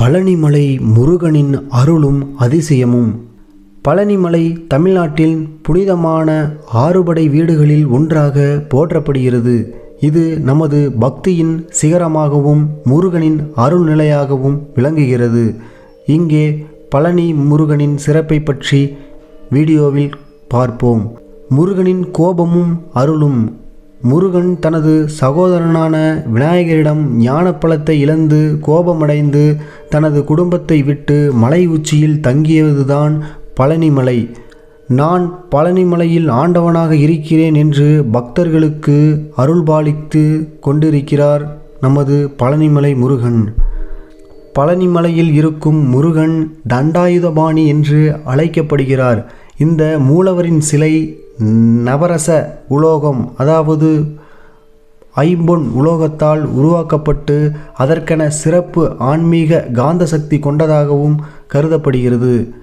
பழனிமலை முருகனின் அருளும் அதிசயமும். பழனிமலை தமிழ்நாட்டில் புனிதமான ஆறுபடை வீடுகளில் ஒன்றாக போற்றப்படுகிறது. இது நமது பக்தியின் சிகரமாகவும் முருகனின் அருள் நிலையாகவும் விளங்குகிறது. இங்கே பழனி முருகனின் சிறப்பை பற்றி வீடியோவில் பார்ப்போம். முருகனின் கோபமும் அருளும் முருகன் தனது சகோதரனான விநாயகரிடம் ஞானப்பழத்தை இழந்து கோபமடைந்து தனது குடும்பத்தை விட்டு மலை உச்சியில் தங்கியதுதான் பழனிமலை. நான் பழனிமலையில் ஆண்டவனாக இருக்கிறேன் என்று பக்தர்களுக்கு அருள்பாலித்து கொண்டிருக்கிறார் நமது பழனிமலை முருகன். பழனிமலையில் இருக்கும் முருகன் தண்டாயுதபாணி என்று அழைக்கப்படுகிறார். இந்த மூலவரின் சிலை நவரச உலோகம் அதாவது ஐம்பொன் உலோகத்தால் உருவாக்கப்பட்டு அதற்கென சிறப்பு ஆன்மீக காந்த சக்தி கொண்டதாகவும் கருதப்படுகிறது.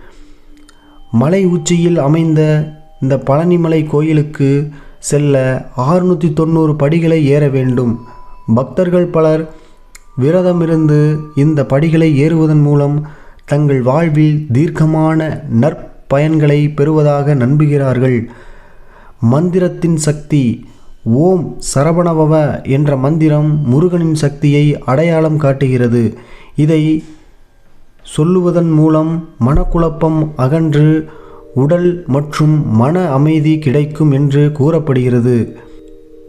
மலை உச்சியில் அமைந்த இந்த பழனிமலை கோயிலுக்கு செல்ல ஆறுநூற்றி தொண்ணூறு படிகளை ஏற வேண்டும். பக்தர்கள் பலர் விரதமிருந்து இந்த படிகளை ஏறுவதன் மூலம் தங்கள் வாழ்வில் தீர்க்கமான நற்பயன்களை பெறுவதாக நம்புகிறார்கள். மந்திரத்தின் சக்தி ஓம் சரவணவவ என்ற மந்திரம் முருகனின் சக்தியை அடையாளம் காட்டுகிறது. இதை சொல்லுவதன் மூலம் மனக்குழப்பம் அகன்று உடல் மற்றும் மன அமைதி கிடைக்கும் என்று கூறப்படுகிறது.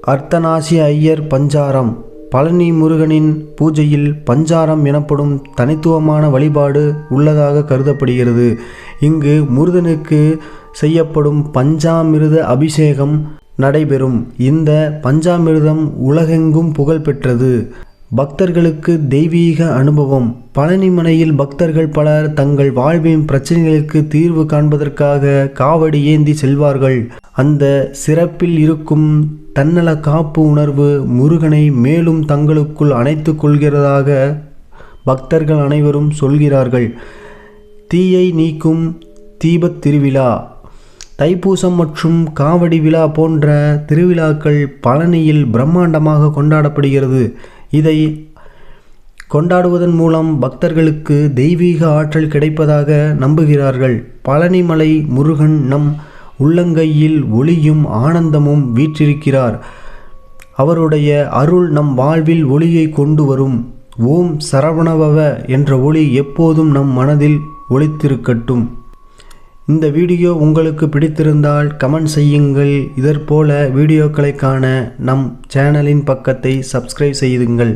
அர்த்தநாசி ஐயர் பஞ்சாரம் பழனி முருகனின் பூஜையில் பஞ்சாரம் எனப்படும் தனித்துவமான வழிபாடு உள்ளதாக கருதப்படுகிறது. இங்கு முருகனுக்கு செய்யப்படும் பஞ்சாமிர்த அபிஷேகம் நடைபெறும். இந்த பஞ்சாமிர்தம் உலகெங்கும் புகழ்பெற்றது. பக்தர்களுக்கு தெய்வீக அனுபவம். பழனிமலையில் பக்தர்கள் பலர் தங்கள் வாழ்வின் பிரச்சனைகளுக்கு தீர்வு காண்பதற்காக காவடி ஏந்தி செல்வார்கள். அந்த சிறப்பில் இருக்கும் தன்னல காப்பு உணர்வு முருகனை மேலும் தங்களுக்குள் அணைத்து கொள்கிறதாக பக்தர்கள் அனைவரும் சொல்கிறார்கள். தீயை நீக்கும் தீபத் திருவிழா. தைப்பூசம் மற்றும் காவடி விழா போன்ற திருவிழாக்கள் பழனியில் பிரம்மாண்டமாக கொண்டாடப்படுகிறது. இதை கொண்டாடுவதன் மூலம் பக்தர்களுக்கு தெய்வீக ஆற்றல் கிடைப்பதாக நம்புகிறார்கள். பழனிமலை முருகன் நம் உள்ளங்கையில் ஒளியும் ஆனந்தமும் வீற்றிருக்கிறார். அவருடைய அருள் நம் வாழ்வில் ஒளியை கொண்டு வரும். ஓம் சரவணபவ என்ற ஒளி எப்போதும் நம் மனதில் ஒளித்திருக்கட்டும். இந்த வீடியோ உங்களுக்கு பிடித்திருந்தால் கமெண்ட் செய்யுங்கள். இதற்போல வீடியோக்களை காண நம் சேனலின் பக்கத்தை சப்ஸ்கிரைப் செய்யுங்கள்